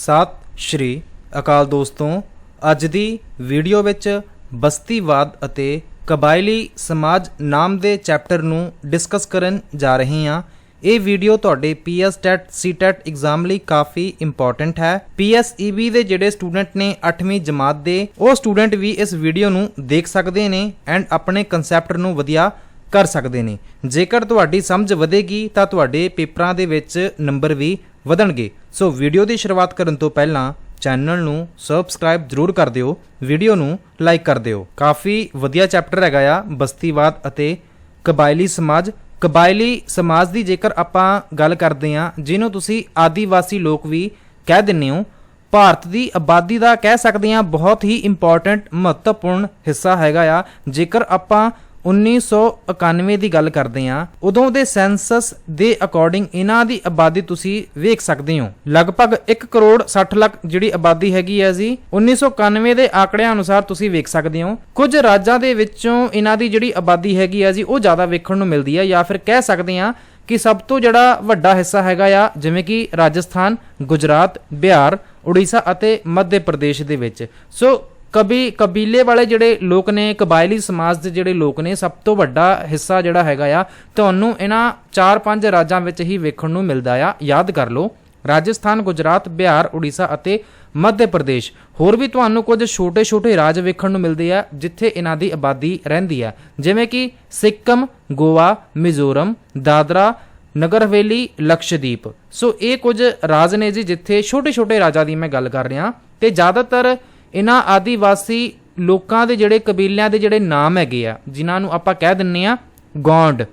ਸਤਿ, ਸ਼੍ਰੀ ਅਕਾਲ ਦੋਸਤੋ, ਅੱਜ ਦੀ ਵੀਡੀਓ ਵਿੱਚ ਬਸਤੀਵਾਦ ਅਤੇ ਕਬਾਇਲੀ ਸਮਾਜ ਨਾਮ ਦੇ ਚੈਪਟਰ ਨੂੰ ਡਿਸਕਸ ਕਰਨ ਜਾ ਰਹੇ ਹਾਂ। ਇਹ ਵੀਡੀਓ ਤੁਹਾਡੇ ਪੀਐਸ ਟੈਟ ਸੀਟੈਟ ਐਗਜ਼ਾਮ ਲਈ ਕਾਫੀ ਇੰਪੋਰਟੈਂਟ ਹੈ। ਪੀਐਸਈਬੀ ਦੇ ਜਿਹੜੇ ਸਟੂਡੈਂਟ ਨੇ 8ਵੀਂ ਜਮਾਤ ਦੇ, ਉਹ ਸਟੂਡੈਂਟ ਵੀ ਇਸ ਵੀਡੀਓ ਨੂੰ ਦੇਖ ਸਕਦੇ ਨੇ ਐਂਡ ਆਪਣੇ ਕਨਸੈਪਟ ਨੂੰ ਵਧੀਆ ਕਰ ਸਕਦੇ ਨੇ। ਜੇਕਰ ਤੁਹਾਡੀ ਸਮਝ ਵਧੇਗੀ, ਤਾਂ ਤੁਹਾਡੇ ਪੇਪਰਾਂ ਦੇ ਵਿੱਚ ਨੰਬਰ ਵੀ ਵਧਣਗੇ। ਸੋ ਵੀਡੀਓ ਦੀ ਸ਼ੁਰੂਆਤ ਕਰਨ ਤੋਂ ਪਹਿਲਾਂ ਚੈਨਲ ਨੂੰ ਸਬਸਕ੍ਰਾਈਬ ਜ਼ਰੂਰ ਕਰ ਦਿਓ, ਵੀਡੀਓ ਨੂੰ ਲਾਈਕ ਕਰ ਦਿਓ। ਕਾਫੀ ਵਧੀਆ ਚੈਪਟਰ ਹੈਗਾ ਆ, ਬਸਤੀਵਾਦ ਅਤੇ ਕਬਾਇਲੀ ਸਮਾਜ। ਕਬਾਇਲੀ ਸਮਾਜ ਦੀ ਜੇਕਰ ਆਪਾਂ ਗੱਲ ਕਰਦੇ ਹਾਂ, ਜਿਹਨੂੰ ਤੁਸੀਂ ਆਦੀਵਾਸੀ ਲੋਕ ਵੀ ਕਹਿ ਦਿੰਦੇ ਹੋ, ਭਾਰਤ ਦੀ ਆਬਾਦੀ ਦਾ ਕਹਿ ਸਕਦੇ ਹਾਂ, ਬਹੁਤ ਹੀ ਇੰਪੋਰਟੈਂਟ ਮਹੱਤਵਪੂਰਨ ਹਿੱਸਾ ਹੈਗਾ ਆ। ਜੇਕਰ ਆਪਾਂ 1991 ਦੀ ਗੱਲ ਕਰਦੇ ਹਾਂ, ਉਦੋਂ ਦੇ ਸੈਂਸਸ ਦੇ ਅਕੋਰਡਿੰਗ ਇਹਨਾਂ ਦੀ ਆਬਾਦੀ ਤੁਸੀਂ ਵੇਖ ਸਕਦੇ ਹੋ। ਲਗਭਗ 1 ਕਰੋੜ 60 ਲੱਖ ਜਿਹੜੀ ਆਬਾਦੀ ਹੈਗੀ ਹੈ ਜੀ 1991 ਦੇ ਆંકੜਿਆਂ ਅਨੁਸਾਰ ਤੁਸੀਂ ਵੇਖ ਸਕਦੇ ਹੋ। ਕੁਝ ਰਾਜਾਂ ਦੇ ਵਿੱਚੋਂ ਇਹਨਾਂ ਦੀ ਜਿਹੜੀ ਆਬਾਦੀ ਹੈਗੀ ਹੈ ਜੀ, ਉਹ ਜ਼ਿਆਦਾ ਵੇਖਣ ਨੂੰ ਮਿਲਦੀ ਹੈ ਜਾਂ ਫਿਰ ਕਹਿ ਸਕਦੇ ਹਾਂ ਕਿ ਸਭ ਤੋਂ ਜਿਹੜਾ ਵੱਡਾ ਹਿੱਸਾ ਹੈਗਾ ਆ, ਜਿਵੇਂ ਕਿ ਰਾਜਸਥਾਨ, ਗੁਜਰਾਤ, ਬਿਹਾਰ, ਉੜੀਸਾ ਅਤੇ ਮੱਧ ਪ੍ਰਦੇਸ਼ ਦੇ ਵਿੱਚ। ਸੋ ਕਬੀ ਕਬੀਲੇ ਵਾਲੇ ਜਿਹੜੇ ਲੋਕ ਨੇ, ਕਬਾਇਲੀ ਸਮਾਜ ਦੇ ਜਿਹੜੇ ਲੋਕ ਨੇ, ਸਭ ਤੋਂ ਵੱਡਾ ਹਿੱਸਾ ਜਿਹੜਾ ਹੈਗਾ ਆ, ਤੁਹਾਨੂੰ ਇਹਨਾਂ 4-5 ਰਾਜਾਂ ਵਿੱਚ ਹੀ ਵੇਖਣ ਨੂੰ ਮਿਲਦਾ ਆ। ਯਾਦ ਕਰ ਲਓ, ਰਾਜਸਥਾਨ, ਗੁਜਰਾਤ, ਬਿਹਾਰ, ਉੜੀਸਾ ਅਤੇ ਮੱਧ ਪ੍ਰਦੇਸ਼। ਹੋਰ ਵੀ ਤੁਹਾਨੂੰ ਕੁਝ ਛੋਟੇ-ਛੋਟੇ ਰਾਜ ਵੇਖਣ ਨੂੰ ਮਿਲਦੇ ਆ, ਜਿੱਥੇ ਇਹਨਾਂ ਦੀ ਆਬਾਦੀ ਰਹਿੰਦੀ ਆ। ਜਿਵੇਂ ਕਿ ਸਿੱਕਮ, ਗੋਆ, ਮਿਜ਼ੋਰਮ, ਦਾਦਰਾ ਨਗਰ ਹਵੇਲੀ ਲਕਸ਼ਦੀਪ। ਸੋ ਇਹ ਕੁਝ ਰਾਜ ਨੇ ਜੀ, ਜਿੱਥੇ ਛੋਟੇ-ਛੋਟੇ ਰਾਜਾਂ ਦੀ ਮੈਂ ਗੱਲ ਕਰ ਰਿਹਾ। ਤੇ ਜ਼ਿਆਦਾਤਰ ਇਹਨਾਂ ਆਦੀਵਾਸੀ ਲੋਕਾਂ ਦੇ ਜਿਹੜੇ ਕਬੀਲਿਆਂ ਦੇ ਜਿਹੜੇ ਨਾਮ ਹੈਗੇ ਆ, ਜਿਨ੍ਹਾਂ ਨੂੰ ਆਪਾਂ ਕਹਿ ਦਿੰਨੇ ਆ ਗੌਂਡ,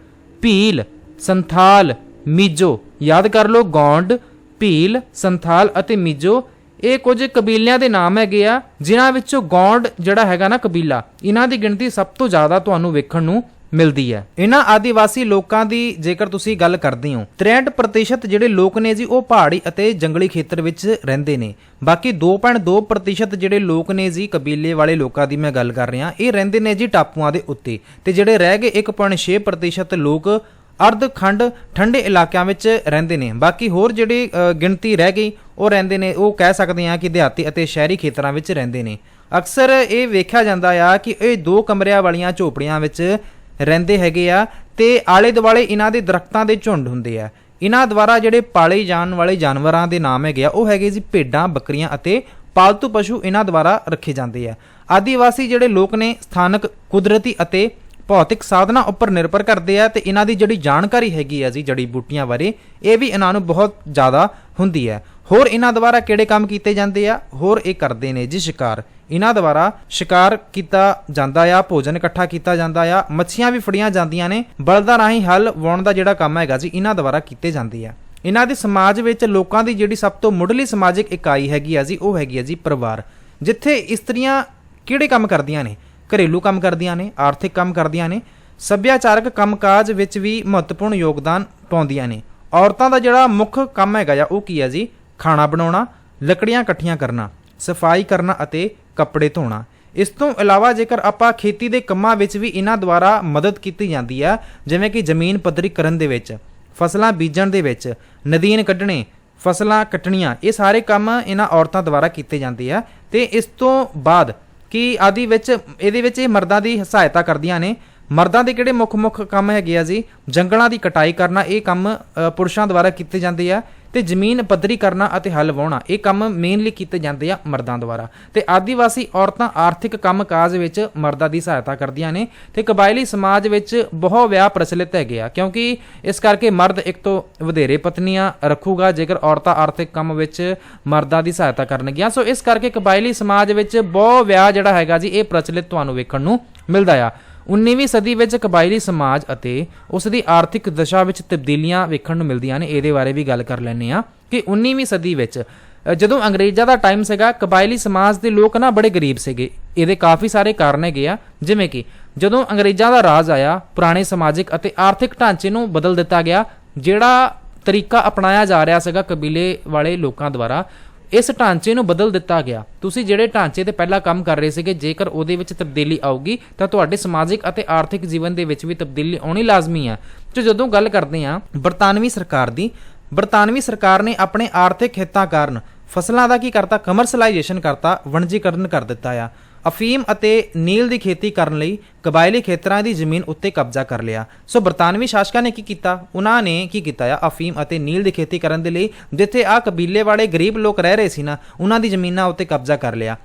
ਭੀਲ, ਸੰਥਾਲ, ਮੀਜੋ। ਯਾਦ ਕਰ ਲਓ, ਗੌਂਡ, ਭੀਲ, ਸੰਥਾਲ ਅਤੇ ਮੀਜੋ, ਇਹ ਕੁਝ ਕਬੀਲਿਆਂ ਦੇ ਨਾਮ ਹੈਗੇ ਆ, ਜਿਨ੍ਹਾਂ ਵਿੱਚੋਂ ਗੌਂਡ ਜਿਹੜਾ ਹੈਗਾ ਨਾ ਕਬੀਲਾ, ਇਹਨਾਂ ਦੀ ਗਿਣਤੀ ਸਭ ਤੋਂ ਜ਼ਿਆਦਾ ਤੁਹਾਨੂੰ ਵੇਖਣ ਨੂੰ ਮਿਲਦੀ ਹੈ। ਇਹਨਾਂ ਆਦੀਵਾਸੀ ਲੋਕਾਂ ਦੀ ਜੇਕਰ ਤੁਸੀਂ ਗੱਲ ਕਰਦੇ ਹੋ 63% ਜਿਹੜੇ ਲੋਕ ਨੇ ਜੀ, ਉਹ ਪਹਾੜੀ ਅਤੇ ਜੰਗਲੀ ਖੇਤਰ ਵਿੱਚ ਰਹਿੰਦੇ ਨੇ। ਬਾਕੀ 2.2% ਜਿਹੜੇ ਲੋਕ ਨੇ ਜੀ, ਕਬੀਲੇ ਵਾਲੇ ਲੋਕਾਂ ਦੀ ਮੈਂ ਗੱਲ ਕਰ ਰਿਹਾ, ਇਹ ਰਹਿੰਦੇ ਨੇ ਜੀ ਟਾਪੂਆਂ ਦੇ ਉੱਤੇ। ਤੇ ਜਿਹੜੇ ਰਹਿ ਗਏ 1.6% ਲੋਕ ਅਰਧ ਖੰਡ ਠੰਡੇ ਇਲਾਕਿਆਂ ਵਿੱਚ ਰਹਿੰਦੇ ਨੇ। ਬਾਕੀ ਹੋਰ ਜਿਹੜੀ ਗਿਣਤੀ ਰਹਿ ਗਈ, ਉਹ ਰਹਿੰਦੇ ਨੇ, ਉਹ ਕਹਿ ਸਕਦੇ ਆ ਕਿ ਦਿਹਾਤੀ ਅਤੇ ਸ਼ਹਿਰੀ ਖੇਤਰਾਂ ਵਿੱਚ ਰਹਿੰਦੇ ਨੇ। ਅਕਸਰ ਇਹ ਵੇਖਿਆ ਜਾਂਦਾ ਆ ਕਿ ਇਹ ਦੋ ਕਮਰਿਆਂ ਵਾਲੀਆਂ ਝੋਪੜੀਆਂ ਵਿੱਚ ਰਹਿੰਦੇ ਹੈਗੇ ਆ ਤੇ ਆਲੇ ਦੁਆਲੇ ਇਹਨਾਂ ਦੇ ਦਰਖਤਾਂ ਦੇ ਝੁੰਡ ਹੁੰਦੇ ਆ। ਇਹਨਾਂ ਦੁਆਰਾ ਜਿਹੜੇ ਪਾਲੇ ਜਾਣ ਵਾਲੇ ਜਾਨਵਰਾਂ ਦੇ ਨਾਮ ਹੈਗੇ ਆ, ਉਹ ਹੈਗੇ ਜੀ ਭੇਡਾਂ, ਬੱਕਰੀਆਂ ਅਤੇ ਪਾਲਤੂ ਪਸ਼ੂ ਇਹਨਾਂ ਦੁਆਰਾ ਰੱਖੇ ਜਾਂਦੇ ਆ। ਆਦੀਵਾਸੀ ਜਿਹੜੇ ਲੋਕ ਨੇ, ਸਥਾਨਕ ਕੁਦਰਤੀ ਅਤੇ ਭੌਤਿਕ ਸਾਧਨਾ ਉੱਪਰ ਨਿਰਭਰ ਕਰਦੇ ਆ ਤੇ ਇਹਨਾਂ ਦੀ ਜਿਹੜੀ ਜਾਣਕਾਰੀ ਹੈਗੀ ਆ ਜੀ ਜੜੀ ਬੂਟੀਆਂ ਬਾਰੇ, ਇਹ ਵੀ ਇਹਨਾਂ ਨੂੰ ਬਹੁਤ ਜ਼ਿਆਦਾ ਹੁੰਦੀ ਹੈ। ਹੋਰ ਇਹਨਾਂ ਦੁਆਰਾ ਕਿਹੜੇ ਕੰਮ ਕੀਤੇ ਜਾਂਦੇ ਆ? ਹੋਰ ਇਹ ਕਰਦੇ ਨੇ ਜੀ ਸ਼ਿਕਾਰ। ਇਹਨਾਂ ਦੁਆਰਾ ਸ਼ਿਕਾਰ ਕੀਤਾ ਜਾਂਦਾ ਆ, ਭੋਜਨ ਇਕੱਠਾ ਕੀਤਾ ਜਾਂਦਾ ਆ, ਮੱਛੀਆਂ ਵੀ ਫੜੀਆਂ ਜਾਂਦੀਆਂ ਨੇ ਬਲਦਾਂ ਰਾਹੀਂ ਹਲ ਵਾਉਣ ਦਾ ਜਿਹੜਾ ਕੰਮ ਹੈਗਾ ਜੀ, ਇਹਨਾਂ ਦੁਆਰਾ ਕੀਤੇ ਜਾਂਦੇ ਆ। ਇਹਨਾਂ ਦੇ ਸਮਾਜ ਵਿੱਚ ਲੋਕਾਂ ਦੀ ਜਿਹੜੀ ਸਭ ਤੋਂ ਮੁੱਢਲੀ ਸਮਾਜਿਕ ਇਕਾਈ ਹੈਗੀ ਆ ਜੀ, ਉਹ ਹੈਗੀ ਆ ਜੀ ਪਰਿਵਾਰ। ਜਿੱਥੇ ਇਸਤਰੀਆਂ ਕਿਹੜੇ ਕੰਮ ਕਰਦੀਆਂ ਨੇ? ਘਰੇਲੂ ਕੰਮ ਕਰਦੀਆਂ ਨੇ, ਆਰਥਿਕ ਕੰਮ ਕਰਦੀਆਂ ਨੇ, ਸੱਭਿਆਚਾਰਕ ਕੰਮਕਾਜ ਵਿੱਚ ਵੀ ਮਹੱਤਵਪੂਰਨ ਯੋਗਦਾਨ ਪਾਉਂਦੀਆਂ ਨੇ। ਔਰਤਾਂ ਦਾ ਜਿਹੜਾ ਮੁੱਖ ਕੰਮ ਹੈਗਾ ਆ ਉਹ ਕੀ ਹੈ ਜੀ? ਖਾਣਾ ਬਣਾਉਣਾ, ਲੱਕੜੀਆਂ ਇਕੱਠੀਆਂ ਕਰਨਾ, ਸਫ਼ਾਈ ਕਰਨਾ ਅਤੇ ਕੱਪੜੇ ਧੋਣਾ। ਇਸ ਤੋਂ ਇਲਾਵਾ ਜੇਕਰ ਆਪਾਂ ਖੇਤੀ ਦੇ ਕੰਮਾਂ ਵਿੱਚ ਵੀ ਇਹਨਾਂ ਦੁਆਰਾ ਮਦਦ ਕੀਤੀ ਜਾਂਦੀ ਹੈ, ਜਿਵੇਂ ਕਿ ਜ਼ਮੀਨ ਪੱਧਰੀ ਕਰਨ ਦੇ ਵਿੱਚ, ਫਸਲਾਂ ਬੀਜਣ ਦੇ ਵਿੱਚ, ਨਦੀਨ ਕੱਢਣੇ, ਫਸਲਾਂ ਕੱਟਣੀਆਂ, ਇਹ ਸਾਰੇ ਕੰਮ ਇਹਨਾਂ ਔਰਤਾਂ ਦੁਆਰਾ ਕੀਤੇ ਜਾਂਦੇ ਆ। ਤੇ ਇਸ ਤੋਂ ਬਾਅਦ ਕਿ ਆਦੀ ਵਿੱਚ ਇਹਦੇ ਵਿੱਚ ਇਹ ਮਰਦਾਂ ਦੀ ਸਹਾਇਤਾ ਕਰਦੀਆਂ ਨੇ। ਮਰਦਾਂ ਦੇ ਕਿਹੜੇ ਮੁੱਖ-ਮੁੱਖ ਕੰਮ ਹੈਗੇ ਆ ਜੀ? ਜੰਗਲਾਂ ਦੀ ਕਟਾਈ ਕਰਨਾ, ਇਹ ਕੰਮ ਪੁਰਸ਼ਾਂ ਦੁਆਰਾ ਕੀਤੇ ਜਾਂਦੇ ਆ ਤੇ ਜ਼ਮੀਨ ਪੱਧਰੀ ਕਰਨਾ ਅਤੇ ਹਲ ਵਾਹੁਣਾ, ਇਹ ਕੰਮ ਮੇਨਲੀ ਕੀਤੇ ਜਾਂਦੇ ਆ ਮਰਦਾਂ ਦੁਆਰਾ। ਤੇ ਆਦੀਵਾਸੀ ਔਰਤਾਂ ਆਰਥਿਕ ਕੰਮਕਾਜ ਵਿੱਚ ਮਰਦਾਂ ਦੀ ਸਹਾਇਤਾ ਕਰਦੀਆਂ ਨੇ ਤੇ ਕਬਾਇਲੀ ਸਮਾਜ ਵਿੱਚ ਬਹੁਤ ਵਿਆਹ ਪ੍ਰਚਲਿਤ ਹੈਗੇ ਆ, ਕਿਉਂਕਿ ਇਸ ਕਰਕੇ ਮਰਦ ਇੱਕ ਤੋਂ ਵਧੇਰੇ ਪਤਨੀਆਂ ਰੱਖੂਗਾ, ਜੇਕਰ ਔਰਤਾਂ ਆਰਥਿਕ ਕੰਮ ਵਿੱਚ ਮਰਦਾਂ ਦੀ ਸਹਾਇਤਾ ਕਰਨਗੀਆਂ। ਸੋ ਇਸ ਕਰਕੇ ਕਬਾਇਲੀ ਸਮਾਜ ਵਿੱਚ ਬਹੁਤ ਵਿਆਹ ਜਿਹੜਾ ਹੈਗਾ ਜੀ, ਇਹ ਪ੍ਰਚਲਿਤ ਤੁਹਾਨੂੰ ਵੇਖਣ ਨੂੰ ਮਿਲਦਾ ਆ। 19ਵੀਂ ਸਦੀ ਵਿੱਚ ਕਬਾਇਲੀ ਸਮਾਜ ਅਤੇ ਉਸ ਦੀ ਆਰਥਿਕ ਦਸ਼ਾ ਵਿੱਚ ਤਬਦੀਲੀਆਂ ਵੇਖਣ ਨੂੰ ਮਿਲਦੀਆਂ ਨੇ, ਇਹਦੇ ਬਾਰੇ ਵੀ ਗੱਲ ਕਰ ਲੈਂਦੇ ਆ ਕਿ 19ਵੀਂ ਸਦੀ ਵਿੱਚ ਜਦੋਂ ਅੰਗਰੇਜ਼ਾਂ ਦਾ ਟਾਈਮ ਸੀਗਾ, ਕਬਾਇਲੀ ਸਮਾਜ ਦੇ ਲੋਕ ਨਾ ਬੜੇ ਗਰੀਬ ਸੀਗੇ। ਇਹਦੇ ਕਾਫੀ ਸਾਰੇ ਕਾਰਨ ਹੈਗੇ ਆ, ਜਿਵੇਂ ਕਿ ਜਦੋਂ ਅੰਗਰੇਜ਼ਾਂ ਦਾ ਰਾਜ ਆਇਆ, ਪੁਰਾਣੇ ਸਮਾਜਿਕ ਅਤੇ ਆਰਥਿਕ ਢਾਂਚੇ ਨੂੰ ਬਦਲ ਦਿੱਤਾ ਗਿਆ, ਜਿਹੜਾ ਤਰੀਕਾ ਅਪਣਾਇਆ ਜਾ ਰਿਹਾ ਸੀਗਾ ਕਬੀਲੇ ਵਾਲੇ ਲੋਕਾਂ ਦੁਆਰਾ ਇਸ ਢਾਂਚੇ ਨੂੰ ਬਦਲ ਦਿੱਤਾ ਗਿਆ। ਤੁਸੀਂ ਜਿਹੜੇ ਢਾਂਚੇ ਤੇ ਪਹਿਲਾਂ ਕੰਮ ਕਰ ਰਹੇ ਸੀਗੇ, ਜੇਕਰ ਉਹਦੇ ਵਿੱਚ ਤਬਦੀਲੀ ਆਊਗੀ, ਤਾਂ ਤੁਹਾਡੇ ਸਮਾਜਿਕ ਅਤੇ ਆਰਥਿਕ ਜੀਵਨ ਦੇ ਵਿੱਚ ਵੀ ਤਬਦੀਲੀ ਆਉਣੀ ਲਾਜ਼ਮੀ ਹੈ। ਤੇ ਜਦੋਂ ਗੱਲ ਕਰਦੇ ਹਾਂ, ਬਰਤਾਨਵੀ ਸਰਕਾਰ ਦੀ, ਬਰਤਾਨਵੀ ਸਰਕਾਰ ਨੇ ਆਪਣੇ ਆਰਥਿਕ ਹਿੱਤਾਂ ਕਾਰਨ ਫਸਲਾਂ ਦਾ ਕੀ ਕਰਤਾ? ਕਮਰਸ਼ਲਾਈਜੇਸ਼ਨ ਕਰਤਾ, ਵਣਜੀਕਰਨ ਕਰ ਦਿੱਤਾ ਆ। ਅਫੀਮ ਅਤੇ ਨੀਲ ਦੀ ਖੇਤੀ ਕਰਨ ਲਈ ਕਬਾਇਲੀ ਖੇਤਰਾਂ ਦੀ ਜ਼ਮੀਨ ਉੱਤੇ ਕਬਜ਼ਾ ਕਰ ਲਿਆ। ਸੋ ਬਰਤਾਨਵੀ ਸ਼ਾਸਕਾਂ ਨੇ ਕੀ ਕੀਤਾ? ਉਹਨਾਂ ਨੇ ਕੀ ਕੀਤਾ ਆ? ਅਫੀਮ ਅਤੇ ਨੀਲ ਦੀ ਖੇਤੀ ਕਰਨ ਦੇ ਲਈ ਜਿੱਥੇ ਆ ਕਬੀਲੇ ਵਾਲੇ ਗਰੀਬ ਲੋਕ ਰਹਿ ਰਹੇ ਸੀ ਨਾ, ਉਹਨਾਂ ਦੀ ਜ਼ਮੀਨਾਂ ਉੱਤੇ ਕਬਜ਼ਾ ਕਰ ਲਿਆ।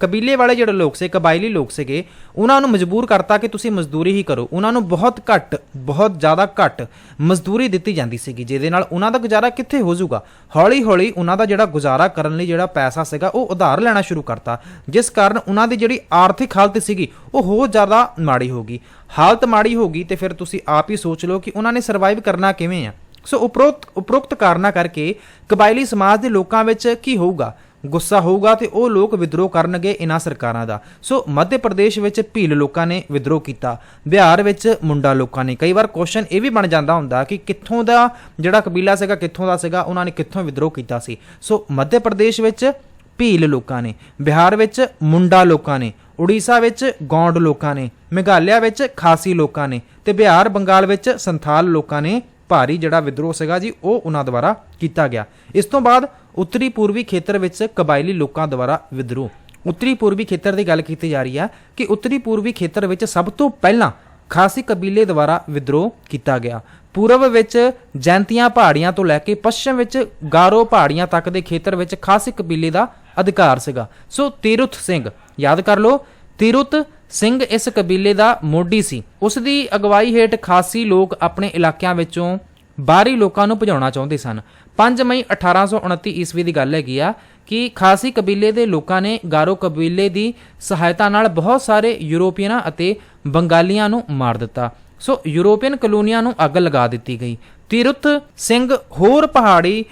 ਕਬੀਲੇ ਵਾਲੇ ਜਿਹੜੇ ਲੋਕ ਸੀ, ਕਬਾਇਲੀ ਲੋਕ ਸੀਗੇ, ਉਹਨਾਂ ਨੂੰ ਮਜਬੂਰ ਕਰਤਾ ਕਿ ਤੁਸੀਂ ਮਜ਼ਦੂਰੀ ਹੀ ਕਰੋ। ਉਹਨਾਂ ਨੂੰ ਬਹੁਤ ਘੱਟ, ਬਹੁਤ ਜ਼ਿਆਦਾ ਘੱਟ ਮਜ਼ਦੂਰੀ ਦਿੱਤੀ ਜਾਂਦੀ ਸੀਗੀ, ਜਿਹਦੇ ਨਾਲ ਉਹਨਾਂ ਦਾ ਗੁਜ਼ਾਰਾ ਕਿੱਥੇ ਹੋ ਜਾਊਗਾ? ਹੌਲੀ ਹੌਲੀ ਉਹਨਾਂ ਦਾ ਜਿਹੜਾ ਗੁਜ਼ਾਰਾ ਕਰਨ ਲਈ ਜਿਹੜਾ ਪੈਸਾ ਸੀਗਾ, ਉਹ ਉਧਾਰ ਲੈਣਾ ਸ਼ੁਰੂ ਕਰਤਾ। ਜਿਸ ਕਾਰਨ ਉਹਨਾਂ ਦੀ ਜਿਹੜੀ ਆਰਥਿਕ ਹਾਲਤ ਸੀਗੀ, ਉਹ ਹੋਰ ਜ਼ਿਆਦਾ ਮਾੜੀ ਹੋ ਗਈ। ਹਾਲਤ ਮਾੜੀ ਹੋ ਗਈ ਤੇ ਫਿਰ ਤੁਸੀਂ ਆਪ ਹੀ ਸੋਚ ਲਓ ਕਿ ਉਹਨਾਂ ਨੇ ਸਰਵਾਈਵ ਕਰਨਾ ਕਿਵੇਂ ਆ। ਸੋ ਉਪਰੋਕਤ ਉਪਰੋਕਤ ਕਾਰਨਾਂ ਕਰਕੇ ਕਬਾਇਲੀ ਸਮਾਜ ਦੇ ਲੋਕਾਂ ਵਿੱਚ ਕੀ ਹੋਊਗਾ? ਗੁੱਸਾ ਹੋਊਗਾ ਤੇ ਉਹ ਲੋਕ ਵਿਦਰੋਹ ਕਰਨਗੇ ਇਹਨਾਂ ਸਰਕਾਰਾਂ ਦਾ। ਸੋ ਮੱਧ ਪ੍ਰਦੇਸ਼ ਵਿੱਚ ਭੀਲ ਲੋਕਾਂ ਨੇ ਵਿਦਰੋਹ ਕੀਤਾ। ਬਿਹਾਰ ਵਿੱਚ ਮੁੰਡਾ ਲੋਕਾਂ ਨੇ। ਕਈ ਵਾਰ ਕੁਐਸਚਨ ਇਹ ਵੀ ਬਣ ਜਾਂਦਾ ਹੁੰਦਾ ਕਿ ਕਿੱਥੋਂ ਦਾ ਜਿਹੜਾ ਕਬੀਲਾ ਸੀਗਾ, ਕਿੱਥੋਂ ਦਾ ਸੀਗਾ, ਉਹਨਾਂ ਨੇ ਕਿੱਥੋਂ ਵਿਦਰੋਹ ਕੀਤਾ ਸੀ। ਸੋ ਮੱਧ ਪ੍ਰਦੇਸ਼ ਵਿੱਚ ਭੀਲ ਲੋਕਾਂ ਨੇ। ਬਿਹਾਰ ਵਿੱਚ ਮੁੰਡਾ ਲੋਕਾਂ ਨੇ। ਉੜੀਸਾ ਵਿੱਚ ਗੌਂਡ ਲੋਕਾਂ ਨੇ। ਮੇਘਾਲਿਆ ਵਿੱਚ ਖਾਸੀ ਲੋਕਾਂ ਨੇ। ਤੇ ਬਿਹਾਰ, ਬੰਗਾਲ ਵਿੱਚ ਸੰਥਾਲ ਲੋਕਾਂ ਨੇ ਭਾਰੀ ਜਿਹੜਾ ਵਿਦਰੋਹ ਸੀਗਾ ਜੀ, ਉਹ ਉਹਨਾਂ ਦੁਆਰਾ ਕੀਤਾ ਗਿਆ। ਇਸ ਤੋਂ ਬਾਅਦ ਉੱਤਰੀ ਪੂਰਬੀ ਖੇਤਰ ਵਿੱਚ ਕਬਾਇਲੀ ਲੋਕਾਂ ਦੁਆਰਾ ਵਿਦਰੋਹ। ਉੱਤਰੀ ਪੂਰਬੀ ਖੇਤਰ ਦੀ ਗੱਲ ਕੀਤੀ ਜਾ ਰਹੀ ਹੈ ਕਿ ਉੱਤਰੀ ਪੂਰਬੀ ਖੇਤਰ ਵਿੱਚ ਸਭ ਤੋਂ ਪਹਿਲਾਂ ਖਾਸੀ ਕਬੀਲੇ ਦੁਆਰਾ ਵਿਦਰੋਹ ਕੀਤਾ ਗਿਆ। ਪੂਰਬ ਵਿੱਚ ਜੈਂਤੀਆਂ ਪਹਾੜੀਆਂ ਤੋਂ ਲੈ ਕੇ ਪੱਛਮ ਵਿੱਚ ਗਾਰੋ ਪਹਾੜੀਆਂ ਤੱਕ ਦੇ ਖੇਤਰ ਵਿੱਚ ਖਾਸੀ ਕਬੀਲੇ ਦਾ ਅਧਿਕਾਰ ਸੀਗਾ। ਸੋ ਤੀਰਥ ਸਿੰਘ, ਯਾਦ ਕਰ ਲਓ ਤੀਰਥ ਸਿੰਘ ਇਸ ਕਬੀਲੇ ਦਾ ਮੋਢੀ ਸੀ। ਉਸ ਦੀ ਅਗਵਾਈ ਹੇਠ ਖਾਸੀ ਲੋਕ ਆਪਣੇ ਇਲਾਕਿਆਂ ਵਿੱਚੋਂ ਬਾਹਰੀ ਲੋਕਾਂ ਨੂੰ ਭਜਾਉਣਾ ਚਾਹੁੰਦੇ ਸਨ। 5 ਮਈ 1829 ਈਸਵੀ ਦੀ ਗੱਲ ਹੈਗੀ ਆ ਕਿ ਖਾਸੀ ਕਬੀਲੇ ਦੇ ਲੋਕਾਂ ਨੇ ਗਾਰੋ ਕਬੀਲੇ ਦੀ ਸਹਾਇਤਾ ਨਾਲ ਬਹੁਤ ਸਾਰੇ ਯੂਰੋਪੀਅਨਾਂ ਅਤੇ ਬੰਗਾਲੀਆਂ ਨੂੰ ਮਾਰ ਦਿੱਤਾ। ਸੋ ਯੂਰੋਪੀਅਨ ਕਲੋਨੀਆਂ ਨੂੰ ਅੱਗ ਲਗਾ ਦਿੱਤੀ ਗਈ। ਤੀਰਥ ਸਿੰਘ ਹੋਰ ਪਹਾੜੀ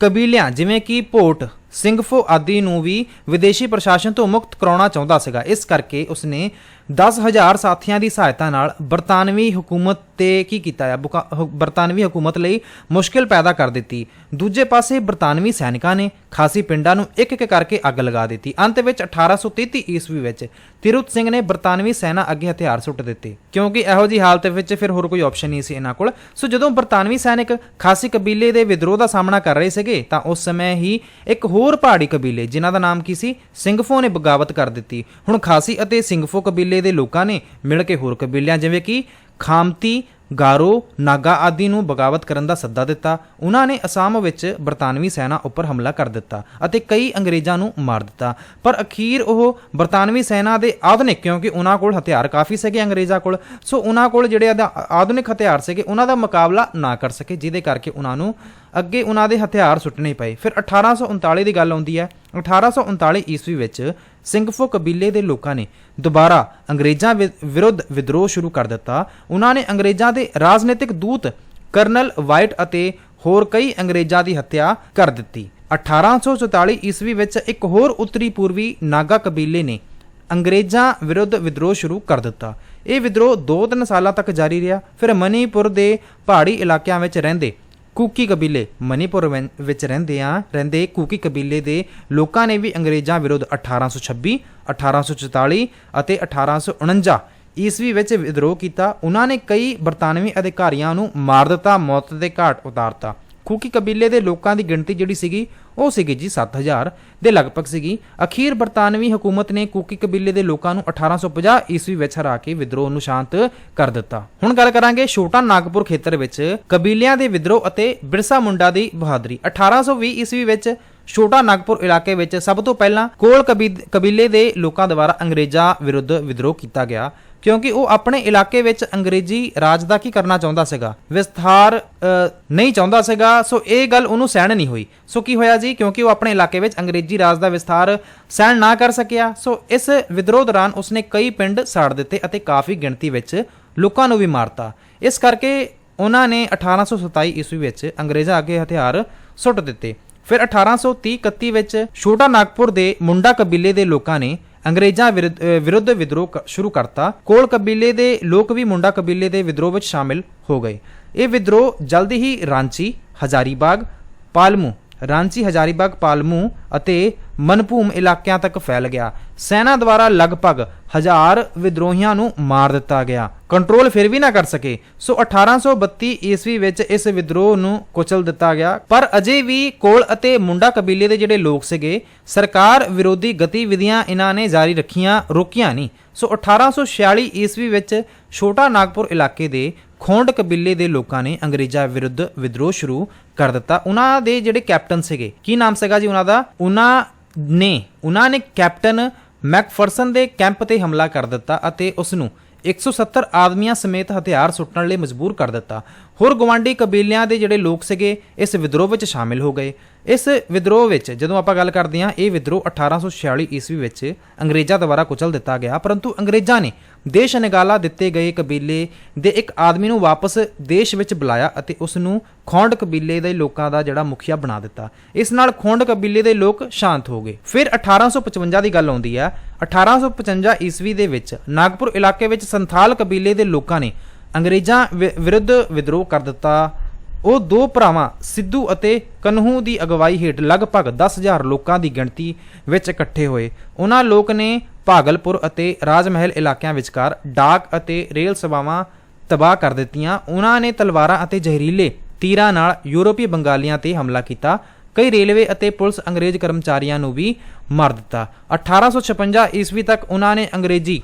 ਕਬੀਲਿਆਂ ਜਿਵੇਂ ਕਿ ਭੋਟ ਸਿੰਘਫੋ ਆਦਿ ਨੂੰ ਵੀ ਵਿਦੇਸ਼ੀ ਪ੍ਰਸ਼ਾਸਨ ਤੋਂ ਮੁਕਤ ਕਰਾਉਣਾ ਚਾਹੁੰਦਾ ਸੀਗਾ। ਇਸ ਕਰਕੇ ਉਸਨੇ 10000 ਸਾਥੀਆਂ ਦੀ ਸਹਾਇਤਾ ਨਾਲ ਬਰਤਾਨਵੀ ਹਕੂਮਤ ਤੇ ਕੀ ਕੀਤਾ ਆ? ਬਰਤਾਨਵੀ ਹਕੂਮਤ ਲਈ ਮੁਸ਼ਕਿਲ ਪੈਦਾ ਕਰ ਦਿੱਤੀ। ਦੂਜੇ ਪਾਸੇ ਬਰਤਾਨਵੀ ਸੈਨਿਕਾਂ ਨੇ ਖਾਸੀ ਪਿੰਡਾਂ ਨੂੰ ਇੱਕ ਇੱਕ ਕਰਕੇ ਅੱਗ ਲਗਾ ਦਿੱਤੀ। ਅੰਤ ਵਿੱਚ 1833 ਈਸਵੀ ਵਿੱਚ ਤਿਰੁਤ ਸਿੰਘ ਨੇ ਬਰਤਾਨਵੀ ਸੈਨਾ ਅੱਗੇ ਹਥਿਆਰ ਸੁੱਟ ਦਿੱਤੇ। ਕਿਉਂਕਿ ਇਹੋ ਜੀ ਹਾਲਤ ਵਿੱਚ ਫਿਰ ਹੋਰ ਕੋਈ ਆਪਸ਼ਨ ਨਹੀਂ ਸੀ ਇਹਨਾਂ ਕੋਲ। ਸੋ ਜਦੋਂ ਬਰਤਾਨਵੀ ਸੈਨਿਕ ਖਾਸੀ ਕਬੀਲੇ ਦੇ ਵਿਦਰੋਹ ਦਾ ਸਾਹਮਣਾ ਕਰ ਰਹੇ ਸੀਗੇ, ਤਾਂ ਉਸ ਸਮੇਂ ਹੀ ਇੱਕ ਹੋਰ ਹੋਰ ਪਹਾੜੀ ਕਬੀਲੇ, ਜਿਨ੍ਹਾਂ ਦਾ ਨਾਮ ਕੀ ਸੀ? ਸਿੰਘਫੋ ਨੇ ਬਗਾਵਤ ਕਰ ਦਿੱਤੀ। ਹੁਣ ਖਾਸੀ ਅਤੇ ਸਿੰਘਫੋ ਕਬੀਲੇ ਦੇ ਲੋਕਾਂ ਨੇ ਮਿਲ ਕੇ ਹੋਰ ਕਬੀਲਿਆਂ, ਜਿਵੇਂ ਕਿ ਖਾਮਤੀ, ਗਾਰੋ, ਨਾਗਾ ਆਦਿ ਨੂੰ ਬਗਾਵਤ ਕਰਨ ਦਾ ਸੱਦਾ ਦਿੱਤਾ। ਉਹਨਾਂ ਨੇ ਅਸਾਮ ਵਿੱਚ ਬਰਤਾਨਵੀ ਸੈਨਾ ਉੱਪਰ ਹਮਲਾ ਕਰ ਦਿੱਤਾ ਅਤੇ ਕਈ ਅੰਗਰੇਜ਼ਾਂ ਨੂੰ ਮਾਰ ਦਿੱਤਾ। ਪਰ ਅਖੀਰ ਉਹ ਬਰਤਾਨਵੀ ਸੈਨਾ ਦੇ ਆਧੁਨਿਕ, ਕਿਉਂਕਿ ਉਹਨਾਂ ਕੋਲ ਹਥਿਆਰ ਕਾਫੀ ਸੀਗੇ ਅੰਗਰੇਜ਼ਾਂ ਕੋਲ, ਸੋ ਉਹਨਾਂ ਕੋਲ ਜਿਹੜੇ ਆਧਾ- ਆਧੁਨਿਕ ਹਥਿਆਰ ਸੀਗੇ, ਉਹਨਾਂ ਦਾ ਮੁਕਾਬਲਾ ਨਾ ਕਰ ਸਕੇ, ਜਿਹਦੇ ਕਰਕੇ ਉਹਨਾਂ ਨੂੰ ਅੱਗੇ ਉਹਨਾਂ ਦੇ ਹਥਿਆਰ ਸੁੱਟਣੇ ਪਏ। ਫਿਰ 1839 ਦੀ ਗੱਲ ਆਉਂਦੀ ਹੈ। 1839 ਈਸਵੀ ਵਿੱਚ ਸਿੰਘਫੋ ਕਬੀਲੇ ਦੇ ਲੋਕਾਂ ਨੇ ਦੁਬਾਰਾ ਅੰਗਰੇਜ਼ਾਂ ਵਿ- ਵਿਰੁੱਧ ਵਿਦਰੋਹ ਸ਼ੁਰੂ ਕਰ ਦਿੱਤਾ। ਉਹਨਾਂ ਨੇ ਅੰਗਰੇਜ਼ਾਂ ਦੇ ਰਾਜਨੀਤਿਕ ਦੂਤ ਕਰਨਲ ਵਾਈਟ ਅਤੇ ਹੋਰ ਕਈ ਅੰਗਰੇਜ਼ਾਂ ਦੀ ਹੱਤਿਆ ਕਰ ਦਿੱਤੀ। 1844 ਈਸਵੀ ਵਿੱਚ ਇੱਕ ਹੋਰ ਉੱਤਰੀ ਪੂਰਬੀ ਨਾਗਾ ਕਬੀਲੇ ਨੇ ਅੰਗਰੇਜ਼ਾਂ ਵਿਰੁੱਧ ਵਿਦਰੋਹ ਸ਼ੁਰੂ ਕਰ ਦਿੱਤਾ। ਇਹ ਵਿਦਰੋਹ 2-3 ਸਾਲਾਂ ਤੱਕ ਜਾਰੀ ਰਿਹਾ। ਫਿਰ ਮਨੀਪੁਰ ਦੇ ਪਹਾੜੀ ਇਲਾਕਿਆਂ ਵਿੱਚ ਰਹਿੰਦੇ ਕੂਕੀ ਕਬੀਲੇ ਮਨੀਪੁਰ ਵੈਂ- ਵਿੱਚ ਰਹਿੰਦੇ ਆ, ਰਹਿੰਦੇ ਕੂਕੀ ਕਬੀਲੇ ਦੇ ਲੋਕਾਂ ਨੇ ਵੀ ਅੰਗਰੇਜ਼ਾਂ ਵਿਰੁੱਧ 1826 1844 ਅਤੇ 1849 ਈਸਵੀ ਵਿੱਚ ਵਿਦਰੋਹ ਕੀਤਾ। ਉਹਨਾਂ ਨੇ ਕਈ ਬਰਤਾਨਵੀ ਅਧਿਕਾਰੀਆਂ ਨੂੰ ਮਾਰ ਦਿੱਤਾ, ਮੌਤ ਦੇ ਘਾਟ ਉਤਾਰਤਾ। ਕੂਕੀ ਕਬੀਲੇ ਦੇ ਲੋਕਾਂ ਦੀ ਗਿਣਤੀ ਜਿਹੜੀ ਸੀਗੀ, ਉਹ ਸੀਗੀ ਜੀ 7000 ਦੇ ਲਗਭਗ ਸੀਗੀ। ਅਖੀਰ ਬਰਤਾਨਵੀ ਹਕੂਮਤ ਨੇ ਕੂਕੀ ਕਬੀਲੇ ਦੇ ਲੋਕਾਂ ਨੂੰ 1850 ਈਸਵੀ ਵਿੱਚ ਹਰਾ ਕੇ ਵਿਦਰੋਹ ਨੂੰ ਸ਼ਾਂਤ ਕਰ ਦਿੱਤਾ। ਹੁਣ ਗੱਲ ਕਰਾਂਗੇ ਛੋਟਾ ਨਾਗਪੁਰ ਖੇਤਰ ਵਿੱਚ ਕਬੀਲਿਆਂ ਦੇ ਵਿਦਰੋਹ ਅਤੇ ਬਿਰਸਾ ਮੁੰਡਾ ਦੀ ਬਹਾਦਰੀ। 1820 ਈਸਵੀ ਵਿੱਚ ਛੋਟਾ ਨਾਗਪੁਰ ਇਲਾਕੇ ਵਿੱਚ ਸਭ ਤੋਂ ਪਹਿਲਾਂ ਕੋਲ ਕਬੀ- ਕਬੀਲੇ ਦੇ ਲੋਕਾਂ ਦੁਆਰਾ ਅੰਗਰੇਜ਼ਾਂ ਵਿਰੁੱਧ ਵਿਦਰੋਹ ਕੀਤਾ ਗਿਆ, ਕਿਉਂਕਿ ਉਹ ਆਪਣੇ ਇਲਾਕੇ ਵਿੱਚ ਅੰਗਰੇਜ਼ੀ ਰਾਜ ਦਾ ਕੀ ਕਰਨਾ ਚਾਹੁੰਦਾ ਸੀਗਾ? ਵਿਸਥਾਰ ਨਹੀਂ ਚਾਹੁੰਦਾ ਸੀਗਾ, ਸੋ ਇਹ ਗੱਲ ਉਹਨੂੰ ਸਹਿਣ ਨਹੀਂ ਹੋਈ। ਸੋ ਕੀ ਹੋਇਆ ਜੀ? ਕਿਉਂਕਿ ਉਹ ਆਪਣੇ ਇਲਾਕੇ ਵਿੱਚ ਅੰਗਰੇਜ਼ੀ ਰਾਜ ਦਾ ਵਿਸਥਾਰ ਸਹਿਣ ਨਾ ਕਰ ਸਕਿਆ, ਸੋ ਇਸ ਵਿਦਰੋਹ ਦੌਰਾਨ ਉਸਨੇ ਕਈ ਪਿੰਡ ਸਾੜ ਦਿੱਤੇ ਅਤੇ ਕਾਫੀ ਗਿਣਤੀ ਵਿੱਚ ਲੋਕਾਂ ਨੂੰ ਵੀ ਮਾਰਤਾ। ਇਸ ਕਰਕੇ ਉਹਨਾਂ ਨੇ 1827 ਈਸਵੀ ਵਿੱਚ ਅੰਗਰੇਜ਼ਾਂ ਅੱਗੇ ਹਥਿਆਰ ਸੁੱਟ ਦਿੱਤੇ। ਫਿਰ 1830 31 ਵਿੱਚ ਛੋਟਾ ਨਾਗਪੁਰ ਦੇ ਮੁੰਡਾ ਕਬੀਲੇ ਦੇ ਲੋਕਾਂ ਨੇ ਅੰਗਰੇਜ਼ਾਂ ਵਿਰੁੱਧ ਵਿਰੁੱਧ ਵਿਦਰੋਹ ਸ਼ੁਰੂ ਕਰਤਾ। ਕੋਲ ਕਬੀਲੇ ਦੇ ਲੋਕ ਵੀ ਮੁੰਡਾ ਕਬੀਲੇ ਦੇ ਵਿਦਰੋਹ ਵਿੱਚ ਸ਼ਾਮਿਲ ਹੋ ਗਏ। ਇਹ ਵਿਦਰੋਹ ਜਲਦੀ ਹੀ ਰਾਂਚੀ, ਹਜ਼ਾਰੀਬਾਗ, ਪਾਲਮੂ, ਰਾਂਚੀ, ਹਜ਼ਾਰੀਬਾਗ, ਪਾਲਮੂ ਅਤੇ ਮਨਭੂਮ ਇਲਾਕਿਆਂ ਤੱਕ ਫੈਲ ਗਿਆ। ਸੈਨਾ ਦੁਆਰਾ ਲਗਭਗ ਹਜ਼ਾਰ ਵਿਦਰੋਹੀਆਂ ਨੂੰ ਮਾਰ ਦਿੱਤਾ ਗਿਆ। ਕੰਟਰੋਲ ਫਿਰ ਵੀ ਨਾ ਕਰ ਸਕੇ। ਸੋ 1832 ਈਸਵੀ ਵਿੱਚ ਇਸ ਵਿਦਰੋਹ ਨੂੰ ਕੁਚਲ ਦਿੱਤਾ ਗਿਆ। ਪਰ ਅਜੇ ਵੀ ਕੋਲ ਅਤੇ ਮੁੰਡਾ ਕਬੀਲੇ ਦੇ ਜਿਹੜੇ ਲੋਕ ਸੀਗੇ, ਸਰਕਾਰ ਵਿਰੋਧੀ ਗਤੀਵਿਧੀਆਂ ਇਹਨਾਂ ਨੇ ਜਾਰੀ ਰੱਖੀਆਂ, ਰੋਕੀਆਂ ਨਹੀਂ। ਸੋ 1846 ਈਸਵੀ ਵਿੱਚ ਛੋਟਾ ਨਾਗਪੁਰ ਇਲਾਕੇ ਦੇ ਖੋਂਡ ਕਬੀਲੇ ਦੇ ਲੋਕਾਂ ਨੇ ਅੰਗਰੇਜ਼ਾਂ ਵਿਰੁੱਧ ਵਿਦਰੋਹ ਸ਼ੁਰੂ ਕਰ ਦਿੱਤਾ। ਉਹਨਾਂ ਦੇ ਜਿਹੜੇ ਕੈਪਟਨ ਸੀਗੇ, ਕੀ ਨਾਮ ਸੀਗਾ ਜੀ ਉਹਨਾਂ ਦਾ? ਉਹਨਾਂ ਨੇ ਉਹਨਾਂ ਨੇ ਕੈਪਟਨ ਮੈਕਫਰਸਨ ਦੇ ਕੈਂਪ ਤੇ ਹਮਲਾ ਕਰ ਦਿੱਤਾ ਅਤੇ ਉਸ ਨੂੰ 170 ਆਦਮੀਆਂ ਸਮੇਤ ਹਥਿਆਰ ਸੁੱਟਣ ਲਈ ਮਜਬੂਰ ਕਰ ਦਿੱਤਾ। ਹੋਰ ਗਵਾਂਡੀ ਕਬੀਲਿਆਂ ਦੇ ਜਿਹੜੇ ਲੋਕ ਸੀਗੇ, ਇਸ ਵਿਦਰੋਹ ਵਿੱਚ ਸ਼ਾਮਿਲ ਹੋ ਗਏ। ਇਸ ਵਿਦਰੋਹ ਵਿੱਚ ਜਦੋਂ ਆਪਾਂ ਗੱਲ ਕਰਦੇ ਹਾਂ, ਇਹ ਵਿਦਰੋਹ 1846 ਈਸਵੀ ਵਿੱਚ ਅੰਗਰੇਜ਼ਾਂ ਦੁਆਰਾ ਕੁਚਲ ਦਿੱਤਾ ਗਿਆ, ਪਰੰਤੂ ਅੰਗਰੇਜ਼ਾਂ ਨੇ ਦੇਸ਼ ਨਿਗਾਲਾ ਦਿੱਤੇ ਗਏ ਕਬੀਲੇ ਦੇ ਇੱਕ ਆਦਮੀ ਨੂੰ ਵਾਪਸ ਦੇਸ਼ ਵਿੱਚ ਬੁਲਾਇਆ ਅਤੇ ਉਸ ਨੂੰ ਖੌਂਡ ਕਬੀਲੇ ਦੇ ਲੋਕਾਂ ਦਾ ਜਿਹੜਾ ਮੁਖੀਆ ਬਣਾ ਦਿੱਤਾ। ਇਸ ਨਾਲ ਖੌਂਡ ਕਬੀਲੇ ਦੇ ਲੋਕ ਸ਼ਾਂਤ ਹੋ ਗਏ। ਫਿਰ 1855 ਦੀ ਗੱਲ ਆਉਂਦੀ ਹੈ 1855 ਈਸਵੀ ਦੇ ਵਿੱਚ ਨਾਗਪੁਰ ਇਲਾਕੇ ਵਿੱਚ ਸੰਥਾਲ ਕਬੀਲੇ ਦੇ ਲੋਕਾਂ ਨੇ ਅੰਗਰੇਜ਼ਾਂ ਵਿ- ਵਿਰੁੱਧ ਵਿਦਰੋਹ ਕਰ ਦਿੱਤਾ। ਉਹ ਦੋ ਭਰਾਵਾਂ, ਸਿੱਧੂ ਅਤੇ ਕਨਹੂ ਦੀ ਅਗਵਾਈ ਹੇਠ ਲਗਭਗ 10000 ਲੋਕਾਂ ਦੀ ਗਿਣਤੀ ਵਿੱਚ ਇਕੱਠੇ ਹੋਏ। ਉਹਨਾਂ ਲੋਕ ਨੇ ਭਾਗਲਪੁਰ ਅਤੇ ਰਾਜ ਮਹਿਲ ਇਲਾਕਿਆਂ ਵਿਚਕਾਰ ਡਾਕ ਅਤੇ ਰੇਲ ਸੇਵਾਵਾਂ ਤਬਾਹ ਕਰ ਦਿੱਤੀਆਂ। ਉਹਨਾਂ ਨੇ ਤਲਵਾਰਾਂ ਅਤੇ ਜ਼ਹਿਰੀਲੇ ਤੀਰਾਂ ਨਾਲ ਯੂਰਪੀ ਬੰਗਾਲੀਆਂ ਤੇ ਹਮਲਾ ਕੀਤਾ। ਕਈ ਰੇਲਵੇ ਅਤੇ ਪੁਲਿਸ ਅੰਗਰੇਜ਼ ਕਰਮਚਾਰੀਆਂ ਨੂੰ ਵੀ ਮਾਰ ਦਿੱਤਾ। 1856 ਈਸਵੀ ਤੱਕ ਉਹਨਾਂ ਨੇ ਅੰਗਰੇਜ਼ੀ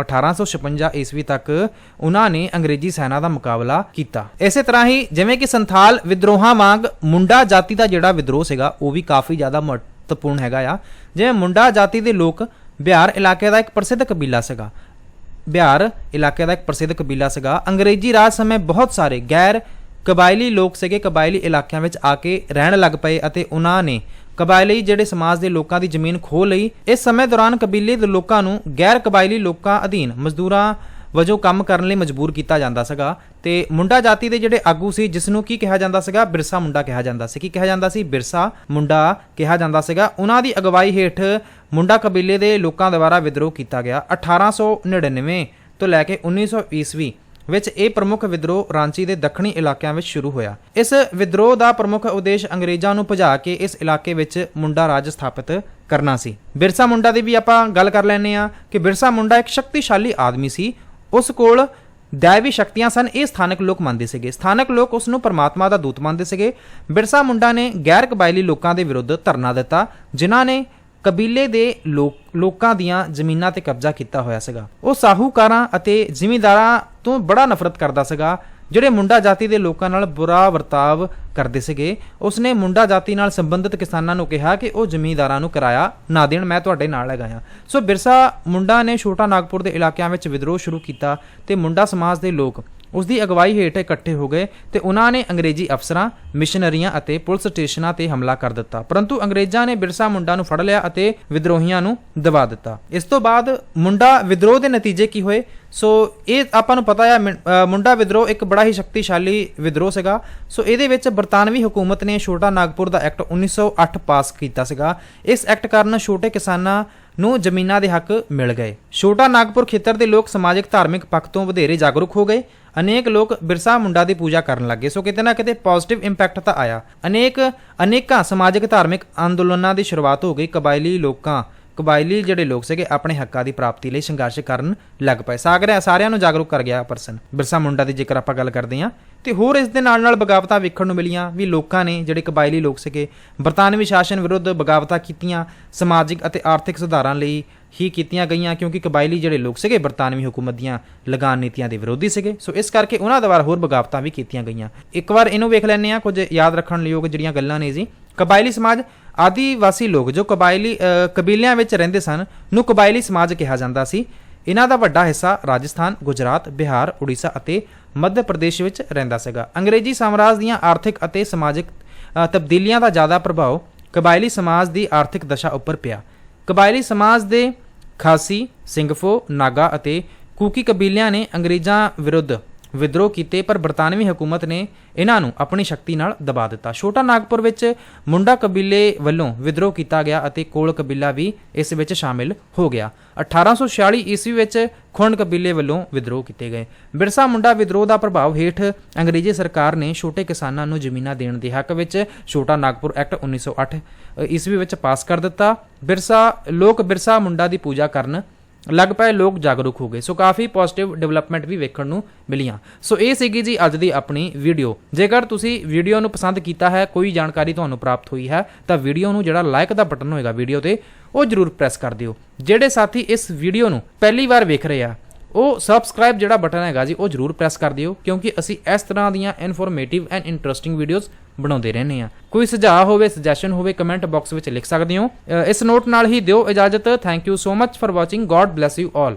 1856 ਈਸਵੀ ਤੱਕ ਉਹਨਾਂ ਨੇ ਅੰਗਰੇਜ਼ੀ ਸੈਨਾ ਦਾ ਮੁਕਾਬਲਾ ਕੀਤਾ। ਇਸੇ ਤਰ੍ਹਾਂ ਹੀ ਜਿਵੇਂ ਕਿ ਸੰਥਾਲ ਵਿਦਰੋਹਾਂ ਵਾਂਗ ਮੁੰਡਾ ਜਾਤੀ ਦਾ ਜਿਹੜਾ ਵਿਦਰੋਹ ਸੀਗਾ, ਉਹ ਵੀ ਕਾਫੀ ਜ਼ਿਆਦਾ ਮਹੱਤਵਪੂਰਨ ਹੈਗਾ ਆ। ਜਿਵੇਂ ਮੁੰਡਾ ਜਾਤੀ ਦੇ ਲੋਕ, ਬਿਹਾਰ ਇਲਾਕੇ ਦਾ ਇੱਕ ਪ੍ਰਸਿੱਧ ਕਬੀਲਾ ਸੀਗਾ। ਬਿਹਾਰ ਇਲਾਕੇ ਦਾ ਇੱਕ ਪ੍ਰਸਿੱਧ ਕਬੀਲਾ ਸੀਗਾ। ਅੰਗਰੇਜ਼ੀ ਰਾਜ ਸਮੇਂ ਬਹੁਤ ਸਾਰੇ ਗੈਰ ਕਬਾਇਲੀ ਲੋਕ ਸੀਗੇ, ਕਬਾਇਲੀ ਇਲਾਕਿਆਂ ਵਿੱਚ ਆ ਕੇ ਰਹਿਣ ਲੱਗ ਪਏ ਅਤੇ ਉਹਨਾਂ ਨੇ ਕਬਾਇਲੀ ਜਿਹੜੇ ਸਮਾਜ ਦੇ ਲੋਕਾਂ ਦੀ ਜ਼ਮੀਨ ਖੋਹ ਲਈ, ਇਸ ਸਮੇਂ ਦੌਰਾਨ ਕਬੀਲੇ ਦੇ ਲੋਕਾਂ ਨੂੰ ਗੈਰ ਕਬਾਇਲੀ ਲੋਕਾਂ ਅਧੀਨ ਮਜ਼ਦੂਰਾਂ ਵਜੋਂ ਕੰਮ ਕਰਨ ਲਈ ਮਜਬੂਰ ਕੀਤਾ ਜਾਂਦਾ ਸੀਗਾ ਤੇ ਮੁੰਡਾ ਜਾਤੀ ਦੇ ਜਿਹੜੇ ਆਗੂ ਸੀ ਜਿਸ ਨੂੰ ਕੀ ਕਿਹਾ ਜਾਂਦਾ ਸੀਗਾ? ਬਿਰਸਾ ਮੁੰਡਾ ਕਿਹਾ ਜਾਂਦਾ ਸੀ। ਕੀ ਕਿਹਾ ਜਾਂਦਾ ਸੀ? ਬਿਰਸਾ ਮੁੰਡਾ ਕਿਹਾ ਜਾਂਦਾ ਸੀਗਾ। ਉਹਨਾਂ ਦੀ ਅਗਵਾਈ ਹੇਠ ਮੁੰਡਾ ਕਬੀਲੇ ਦੇ ਲੋਕਾਂ ਦੁਆਰਾ ਵਿਦਰੋਹ ਕੀਤਾ ਗਿਆ। 1899 ਤੋਂ ਲੈ ਕੇ 1900 ਈਸਵੀ ਵਿੱਚ ਇਹ ਪ੍ਰਮੁੱਖ ਵਿਦਰੋਹ ਰਾਂਚੀ ਦੇ ਦੱਖਣੀ ਇਲਾਕਿਆਂ ਵਿੱਚ ਸ਼ੁਰੂ ਹੋਇਆ। ਇਸ ਵਿਦਰੋਹ ਦਾ ਪ੍ਰਮੁੱਖ ਉਦੇਸ਼ ਅੰਗਰੇਜ਼ਾਂ ਨੂੰ ਭਜਾ ਕੇ ਇਸ ਇਲਾਕੇ ਵਿੱਚ ਮੁੰਡਾ ਰਾਜ ਸਥਾਪਿਤ ਕਰਨਾ ਸੀ। ਬਿਰਸਾ ਮੁੰਡਾ ਦੀ ਵੀ ਆਪਾਂ ਗੱਲ ਕਰ ਲੈਨੇ ਆ ਕਿ ਬਿਰਸਾ ਮੁੰਡਾ ਇੱਕ ਸ਼ਕਤੀਸ਼ਾਲੀ ਆਦਮੀ ਸੀ। ਉਸ ਕੋਲ ਦੈਵੀ ਸ਼ਕਤੀਆਂ ਸਨ, ਇਹ ਸਥਾਨਕ ਲੋਕ ਮੰਨਦੇ ਸੀਗੇ। ਸਥਾਨਕ ਲੋਕ ਉਸ ਨੂੰ ਪਰਮਾਤਮਾ ਦਾ ਦੂਤ ਮੰਨਦੇ ਸੀਗੇ। ਬਿਰਸਾ ਮੁੰਡਾ ਨੇ ਗੈਰ ਕਬਾਇਲੀ ਲੋਕਾਂ ਦੇ ਵਿਰੁੱਧ ਧਰਨਾ ਦਿੱਤਾ, ਜਿਨ੍ਹਾਂ ਨੇ ਕਬੀਲੇ ਦੇ ਲੋਕ ਲੋਕਾਂ ਦੀਆਂ ਜ਼ਮੀਨਾਂ ਤੇ ਕਬਜ਼ਾ ਕੀਤਾ ਹੋਇਆ ਸੀਗਾ। ਉਹ ਸਾਹੂਕਾਰਾਂ ਅਤੇ ਜ਼ਿਮੀਂਦਾਰਾਂ ਤੋਂ ਬੜਾ ਨਫ਼ਰਤ ਕਰਦਾ ਸੀਗਾ। ਜਿਹੜੇ ਮੁੰਡਾ ਜਾਤੀ ਦੇ ਲੋਕਾਂ ਨਾਲ ਬੁਰਾ ਵਰਤਾਵ ਕਰਦੇ ਸੀਗੇ, ਉਸਨੇ ਮੁੰਡਾ ਜਾਤੀ ਨਾਲ ਸੰਬੰਧਿਤ ਕਿਸਾਨਾਂ ਨੂੰ ਕਿਹਾ ਕਿ ਉਹ ਜ਼ਮੀਂਦਾਰਾਂ ਨੂੰ ਕਿਰਾਇਆ ਨਾ ਦੇਣ, ਮੈਂ ਤੁਹਾਡੇ ਨਾਲ ਹੈਗਾ ਆ ਸੋ ਬਿਰਸਾ ਮੁੰਡਾ ਨੇ ਛੋਟਾ ਨਾਗਪੁਰ ਦੇ ਇਲਾਕਿਆਂ ਵਿੱਚ ਵਿਦਰੋਹ ਸ਼ੁਰੂ ਕੀਤਾ ਤੇ ਮੁੰਡਾ ਸਮਾਜ ਦੇ ਲੋਕ ਉਸ ਦੀ ਅਗਵਾਈ ਹੇਠ ਇਕੱਠੇ ਹੋ ਗਏ ਤੇ ਉਹਨਾਂ ਨੇ ਅੰਗਰੇਜ਼ੀ ਅਫਸਰਾਂ, ਮਿਸ਼ਨਰੀਆਂ ਅਤੇ ਪੁਲਿਸ ਸਟੇਸ਼ਨਾਂ ਤੇ ਹਮਲਾ ਕਰ ਦਿੱਤਾ। ਪਰੰਤੂ ਅੰਗਰੇਜ਼ਾਂ ਨੇ ਬਿਰਸਾ ਮੁੰਡਾ ਨੂੰ ਫੜ ਲਿਆ ਅਤੇ ਵਿਦਰੋਹੀਆਂ ਨੂੰ ਦਬਾ ਦਿੱਤਾ। ਇਸ ਤੋਂ ਬਾਅਦ ਮੁੰਡਾ ਵਿਦਰੋਹ ਦੇ ਨਤੀਜੇ ਕੀ ਹੋਏ? ਸੋ ਇਹ ਆਪਾਂ ਨੂੰ ਪਤਾ ਹੈ ਮੁੰਡਾ ਵਿਦਰੋਹ ਇੱਕ ਬੜਾ ਹੀ ਸ਼ਕਤੀਸ਼ਾਲੀ ਵਿਦਰੋਹ ਸੀਗਾ। ਸੋ ਇਹਦੇ ਵਿੱਚ ਬਰਤਾਨਵੀ ਹਕੂਮਤ ਨੇ ਛੋਟਾ ਨਾਗਪੁਰ ਦਾ ਐਕਟ 1908 ਪਾਸ ਕੀਤਾ ਸੀਗਾ। ਇਸ ਐਕਟ ਕਾਰਨ ਛੋਟੇ ਕਿਸਾਨਾਂ ਨੂੰ ਜ਼ਮੀਨਾਂ ਦੇ ਹੱਕ ਮਿਲ ਗਏ। ਛੋਟਾ ਨਾਗਪੁਰ ਖੇਤਰ ਦੇ ਲੋਕ ਸਮਾਜਿਕ ਧਾਰਮਿਕ ਪੱਖ ਤੋਂ ਵਧੇਰੇ ਜਾਗਰੂਕ ਹੋ ਗਏ। ਅਨੇਕ ਲੋਕ ਬਿਰਸਾ ਮੁੰਡਾ ਦੀ ਪੂਜਾ ਕਰਨ ਲੱਗੇ। ਸੋ ਕਿਤੇ ਨਾ ਕਿਤੇ ਪੋਜ਼ਿਟਿਵ ਇੰਪੈਕਟ ਤਾਂ ਆਇਆ। ਅਨੇਕ, ਅਨੇਕਾਂ ਸਮਾਜਿਕ ਧਾਰਮਿਕ ਅੰਦੋਲਨਾਂ ਦੀ ਸ਼ੁਰੂਆਤ ਹੋ ਗਈ। ਕਬਾਇਲੀ ਲੋਕਾਂ ਕਬਾਇਲੀ ਜਿਹੜੇ ਲੋਕ ਸੀਗੇ ਆਪਣੇ ਹੱਕਾਂ ਦੀ ਪ੍ਰਾਪਤੀ ਲਈ ਸੰਘਰਸ਼ ਕਰਨ ਲੱਗ ਪਏ। ਸਾਗਰ ਸਾਰਿਆਂ ਨੂੰ ਜਾਗਰੂਕ ਕਰ ਗਿਆ ਪਰਸਨ। ਬਿਰਸਾ ਮੁੰਡਾ ਦੀ ਜੇਕਰ ਆਪਾਂ ਗੱਲ ਕਰਦੇ ਹਾਂ, ਤੇ ਹੋਰ ਇਸ ਦੇ ਨਾਲ ਨਾਲ ਬਗਾਵਤਾਂ ਵੇਖਣ ਨੂੰ ਮਿਲੀਆਂ ਵੀ ਲੋਕਾਂ ਨੇ ਜਿਹੜੇ ਕਬਾਇਲੀ ਲੋਕ ਸੀਗੇ, ਬਰਤਾਨਵੀ ਸ਼ਾਸਨ ਵਿਰੁੱਧ ਬਗਾਵਤਾਂ ਕੀਤੀਆਂ, ਸਮਾਜਿਕ ਅਤੇ ਆਰਥਿਕ ਸੁਧਾਰਾਂ ਲਈ ਹੀ ਕੀਤੀਆਂ ਗਈਆਂ, ਕਿਉਂਕਿ ਕਬਾਇਲੀ ਜਿਹੜੇ ਲੋਕ ਸੀਗੇ ਬਰਤਾਨਵੀ ਹਕੂਮਤ ਦੀਆਂ ਲਗਾਨ ਨੀਤੀਆਂ ਦੇ ਵਿਰੋਧੀ ਸੀਗੇ। ਸੋ ਇਸ ਕਰਕੇ ਉਹਨਾਂ ਦੁਆਰਾ ਹੋਰ ਬਗਾਵਤਾਂ ਵੀ ਕੀਤੀਆਂ ਗਈਆਂ। ਇੱਕ ਵਾਰ ਇਹਨੂੰ ਵੇਖ ਲੈਂਦੇ ਆ ਕੁਝ ਯਾਦ ਰੱਖਣ ਯੋਗ ਜਿਹੜੀਆਂ ਗੱਲਾਂ ਨੇ ਜੀ। ਕਬਾਇਲੀ ਸਮਾਜ ਆਦੀਵਾਸੀ ਲੋਕ ਜੋ ਕਬਾਇਲੀ ਕਬੀਲਿਆਂ ਵਿੱਚ ਰਹਿੰਦੇ ਸਨ, ਨੂੰ ਕਬਾਇਲੀ ਸਮਾਜ ਕਿਹਾ ਜਾਂਦਾ ਸੀ। ਇਹਨਾਂ ਦਾ ਵੱਡਾ ਹਿੱਸਾ ਰਾਜਸਥਾਨ, ਗੁਜਰਾਤ, ਬਿਹਾਰ, ਉੜੀਸਾ ਅਤੇ ਮੱਧ ਪ੍ਰਦੇਸ਼ ਵਿੱਚ ਰਹਿੰਦਾ ਸੀਗਾ। ਅੰਗਰੇਜ਼ੀ ਸਾਮਰਾਜ ਦੀਆਂ ਆਰਥਿਕ ਅਤੇ ਸਮਾਜਿਕ ਤਬਦੀਲੀਆਂ ਦਾ ਜ਼ਿਆਦਾ ਪ੍ਰਭਾਵ ਕਬਾਇਲੀ ਸਮਾਜ ਦੀ ਆਰਥਿਕ ਦਸ਼ਾ ਉੱਪਰ ਪਿਆ। ਕਬਾਇਲੀ ਸਮਾਜ ਦੇ ਖਾਸੀ ਸਿੰਘਫੋ ਨਾਗਾ ਅਤੇ ਕੂਕੀ ਕਬੀਲਿਆਂ ਨੇ ਅੰਗਰੇਜ਼ਾਂ ਵਿਰੁੱਧ ਵਿਦਰੋਹ ਕੀਤੇ, ਪਰ ਬਰਤਾਨਵੀ ਹਕੂਮਤ ਨੇ ਇਹਨਾਂ ਨੂੰ ਆਪਣੀ ਸ਼ਕਤੀ ਨਾਲ ਦਬਾ ਦਿੱਤਾ। ਛੋਟਾ ਨਾਗਪੁਰ ਵਿੱਚ ਮੁੰਡਾ ਕਬੀਲੇ ਵੱਲੋਂ ਵਿਦਰੋਹ ਕੀਤਾ ਗਿਆ ਅਤੇ ਕੋਲ ਕਬੀਲਾ ਵੀ ਇਸ ਵਿੱਚ ਸ਼ਾਮਿਲ ਹੋ ਗਿਆ। 1846 ਈਸਵੀ ਵਿੱਚ ਖੁੰਡ ਕਬੀਲੇ ਵੱਲੋਂ ਵਿਦਰੋਹ ਕੀਤੇ ਗਏ। ਬਿਰਸਾ ਮੁੰਡਾ ਵਿਦਰੋਹ ਦਾ ਪ੍ਰਭਾਵ ਹੇਠ ਅੰਗਰੇਜ਼ੀ ਸਰਕਾਰ ਨੇ ਛੋਟੇ ਕਿਸਾਨਾਂ ਨੂੰ ਜ਼ਮੀਨਾਂ ਦੇਣ ਦੇ ਹੱਕ ਵਿੱਚ ਛੋਟਾ ਨਾਗਪੁਰ ਐਕਟ 1908 ਈਸਵੀ ਵਿੱਚ ਪਾਸ ਕਰ ਦਿੱਤਾ। ਬਿਰਸਾ, ਲੋਕ ਬਿਰਸਾ ਮੁੰਡਾ ਦੀ ਪੂਜਾ ਕਰਨ ਲੱਗ ਪਏ ਲੋਕ ਜਾਗਰੂਕ ਹੋ ਗਏ। ਸੋ ਕਾਫੀ ਪੋਜ਼ਿਟਿਵ ਡਿਵੈਲਪਮੈਂਟ ਵੀ ਵੇਖਣ ਨੂੰ ਮਿਲੀਆਂ। ਸੋ ਇਹ ਸੀਗੀ ਜੀ ਅੱਜ ਦੀ ਆਪਣੀ ਵੀਡੀਓ ਜੇਕਰ ਤੁਸੀਂ ਵੀਡੀਓ ਨੂੰ ਪਸੰਦ ਕੀਤਾ ਹੈ, ਕੋਈ ਜਾਣਕਾਰੀ ਤੁਹਾਨੂੰ ਪ੍ਰਾਪਤ ਹੋਈ ਹੈ, ਤਾਂ ਵੀਡੀਓ ਨੂੰ ਜਿਹੜਾ ਲਾਈਕ ਦਾ ਬਟਨ ਹੋਏਗਾ ਵੀਡੀਓ ਤੇ, ਉਹ ਜਰੂਰ ਪ੍ਰੈਸ ਕਰ ਦਿਓ। ਜਿਹੜੇ ਸਾਥੀ ਇਸ ਵੀਡੀਓ ਨੂੰ ਪਹਿਲੀ ਵਾਰ ਵੇਖ ਰਹੇ ਆ, ਉਹ ਸਬਸਕ੍ਰਾਈਬ ਜਿਹੜਾ ਬਟਨ ਹੈਗਾ ਜੀ, ਉਹ ਜਰੂਰ ਪ੍ਰੈਸ ਕਰ ਦਿਓ, ਕਿਉਂਕਿ ਅਸੀਂ ਇਸ ਤਰ੍ਹਾਂ ਦੀਆਂ ਇਨਫੋਰਮੇਟਿਵ ਐਂਡ ਇੰਟਰਸਟਿੰਗ ਵੀਡੀਓਜ਼ ਬਣਾਉਂਦੇ ਰਹਿੰਦੇ ਆ ਕੋਈ ਸੁਝਾਅ ਹੋਵੇ ਸੁਜੈਸ਼ਨ ਹੋਵੇ ਕਮੈਂਟ ਬਾਕਸ ਵਿੱਚ ਲਿਖ ਸਕਦੇ ਹੋ। ਇਸ ਨੋਟ ਨਾਲ ਹੀ ਦਿਓ ਇਜਾਜ਼ਤ। Thank you so much for watching god bless you all